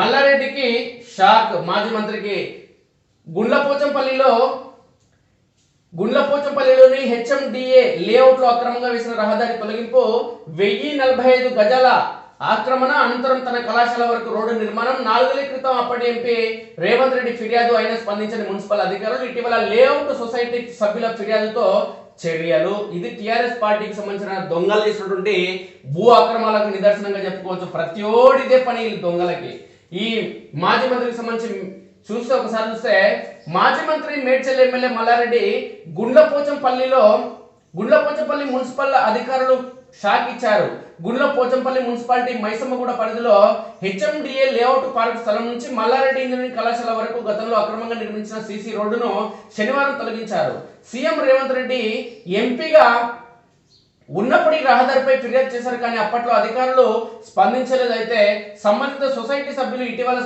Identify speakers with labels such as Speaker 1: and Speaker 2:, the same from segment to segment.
Speaker 1: మల్లారెడ్డికి shock మాజీ మంత్రికి. గుండ్లపోచంపల్లిలో గుండ్లపోచంపల్లిలోని HMDA లేఅవుట్లో అక్రమంగా వేసిన రహదారి తొలగింపు వెయ్యి నలభై ఐదు గజాల ఆక్రమణ అనంతరం తన కళాశాల వరకు రోడ్డు నిర్మాణం నాలుగేళ్ళ క్రితం అప్పటి ఎంపీ రేవంత్ రెడ్డి ఫిర్యాదు అయిన స్పందించిన మున్సిపల్ అధికారులు ఇటీవల లేఅవుట్ సొసైటీ సభ్యుల ఫిర్యాదుతో చర్యలు. ఇది టిఆర్ఎస్ పార్టీకి సంబంధించిన దొంగలు చేసినటువంటి భూ అక్రమాలకు నిదర్శనంగా చెప్పుకోవచ్చు. ప్రతి ఓడిదే పని దొంగలకి. ఈ మాజీ మంత్రికి సంబంధించి చూస్తే ఒకసారి చూస్తే మాజీ మంత్రి మేడ్చల్ ఎమ్మెల్యే మల్లారెడ్డి గుండ్లపోచంపల్లిలో గుండ్లపోచంపల్లి మున్సిపల్ అధికారులు షాక్ ఇచ్చారు. గుండ్లపోచంపల్లి మున్సిపాలిటీ మైసమ్మగూడ పరిధిలో హెచ్ఎండిఏ లేఅవుట్ పార్క్ స్థలం నుంచి మల్లారెడ్డి ఇంజనీరింగ్ కళాశాల వరకు గతంలో అక్రమంగా నిర్మించిన సీసీ రోడ్డును శనివారం తొలగించారు. సీఎం రేవంత్ రెడ్డి ఎంపీగా ఉన్నప్పుడు ఈ రహదారిపై ఫిర్యాదు చేశారు కానీ అప్పట్లో అధికారులు స్పందించలేదు అయితే సంబంధిత సొసైటీ సభ్యులు ఇటీవల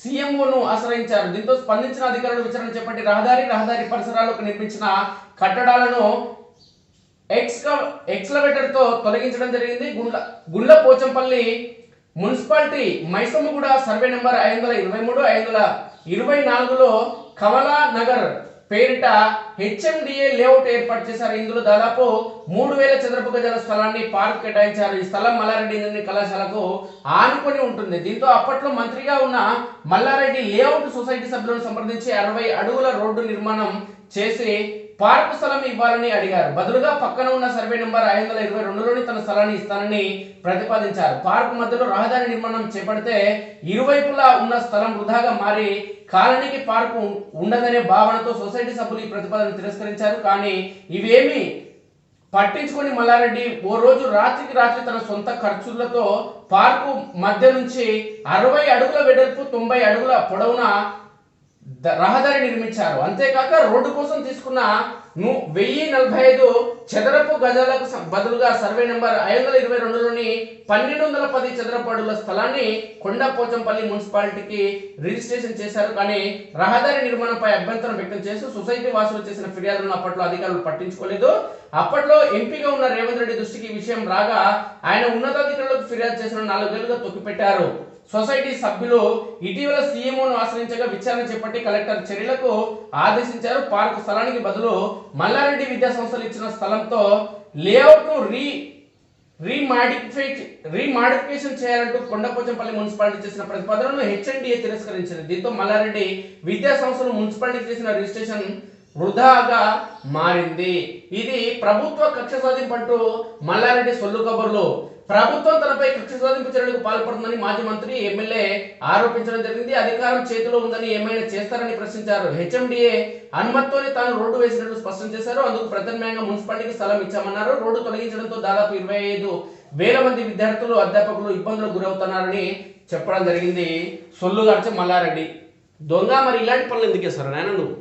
Speaker 1: సీఎంఓను ఆశ్రయించారు. దీంతో స్పందించిన అధికారులు విచారణ చేపట్టి రహదారి రహదారి పరిసరాలకు నిర్మించిన కట్టడాలను ఎక్స్క ఎక్స్లవేటర్తో తొలగించడం జరిగింది. Gundla Gundla Pochampalli municipality Maisammaguda survey number ఐదు వందల ఇరవై మూడు ఐదు వందల ఇరవై నాలుగులో కమలా నగర్ పేరిట హెచ్ఎండిఏ లేఅవుట్ ఏర్పాటు చేశారు. ఇందులో దాదాపు మూడు వేల చదరపు గజాల స్థలాన్ని పార్క్ కేటాయించారు. ఈ స్థలం మల్లారెడ్డి ఇంజనీరింగ్ కళాశాలకు ఆనుకొని ఉంటుంది. దీంతో అప్పట్లో మంత్రిగా ఉన్న మల్లారెడ్డి లేఅవుట్ సొసైటీ సభ్యులను సంప్రదించి అరవై అడుగుల రోడ్డు నిర్మాణం చేసి పార్కు స్థలం ఇవ్వాలని అడిగారు. బదులుగా పక్కన ఉన్న సర్వే నెంబర్ ఐదు వందల ఇరవై రెండులోని తన స్థలాన్ని ఇస్తానని ప్రతిపాదించారు. పార్కు మధ్యలో రహదారి నిర్మాణం చేపడితే ఇరువైపులా ఉన్న స్థలం వృధాగా మారి కాలనీకి పార్కు ఉండదనే భావనతో సొసైటీ సభ్యులు ఈ ప్రతిపాదన తిరస్కరించారు. కానీ ఇవేమి పట్టించుకొని మల్లారెడ్డి ఓ రోజు రాత్రికి రాత్రి తన సొంత ఖర్చులతో పార్కు మధ్య నుంచి అరవై అడుగుల వెడల్పు తొంభై అడుగుల పొడవున రహదారి నిర్మించారు. అంతేకాక రోడ్డు కోసం తీసుకున్న వెయ్యి నలభై ఐదు చదరపు గజాలకు బదులుగా సర్వే నెంబర్ ఐదు వందల ఇరవై రెండులోని పన్నెండు వందల పది చదరపు అడుగుల స్థలాన్ని కొండపోచంపల్లి మున్సిపాలిటీకి రిజిస్ట్రేషన్ చేశారు. కానీ రహదారి నిర్మాణంపై అభ్యంతరం వ్యక్తం చేస్తూ సొసైటీ వాసులు చేసిన ఫిర్యాదులను అప్పట్లో అధికారులు పట్టించుకోలేదు. అప్పట్లో ఎంపీగా ఉన్న రేవంత్ రెడ్డి దృష్టికి ఈ విషయం రాగా ఆయన ఉన్నతాధికారులకు ఫిర్యాదు చేసిన నాలుగేళ్ళుగా తొక్కిపెట్టారు. సొసైటీ సభ్యులు ఇటీవల సీఎంఓను ఆశ్రయించగా విచారణ చేపట్టి కలెక్టర్ చర్యలకు ఆదేశించారు. పార్కు స్థలానికి బదులు మల్లారెడ్డి విద్యా సంస్థలు ఇచ్చిన స్థలంతో లేఅవుట్ను రీ రీమాడిఫై రీమాడిఫికేషన్ చేయాలంటూ కొండపోచంపల్లి మున్సిపాలిటీ చేసిన ప్రతిపాదనను హెచ్ఎండిఏ తిరస్కరించింది. దీంతో మల్లారెడ్డి విద్యా సంస్థలు మున్సిపాలిటీ చేసిన రిజిస్ట్రేషన్ వృధాగా మారింది. ఇది ప్రభుత్వ కక్ష సాధింపంటూ మల్లారెడ్డి సొల్లు కబుర్లు. ప్రభుత్వం తనపై కక్ష సాధింపు చర్యలకు పాల్పడుతుందని మాజీ మంత్రి ఎమ్మెల్యే ఆరోపించడం జరిగింది. అధికారం చేతిలో ఉందని ఏమైనా చేస్తారని ప్రశ్నించారు. హెచ్ఎండిఏ అనుమతితోనే తాను రోడ్డు వేసినట్లు స్పష్టం చేశారు. అందుకు ప్రత్యామ్నాయంగా మున్సిపాలిటీకి స్థలం ఇచ్చామన్నారు. రోడ్డు తొలగించడంతో దాదాపు ఇరవై ఐదు వేల మంది విద్యార్థులు అధ్యాపకులు ఇబ్బందులకు గురవుతున్నారని చెప్పడం జరిగింది. సొల్లు గడిచే మల్లారెడ్డి. దొంగ మరి ఇలాంటి పనులు ఎందుకు వేస్తారు నాయన నువ్వు.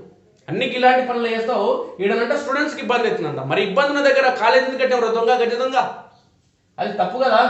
Speaker 1: అన్నికి ఇలాంటి పనులు చేస్తావు? ఈడనంటే స్టూడెంట్స్కి ఇబ్బంది అవుతుందంట. మరి ఇబ్బంది ఉన్న దగ్గర కాలేజీ ఎందుకంటే దొంగ గజ దొంగ. అది తప్పు కదా.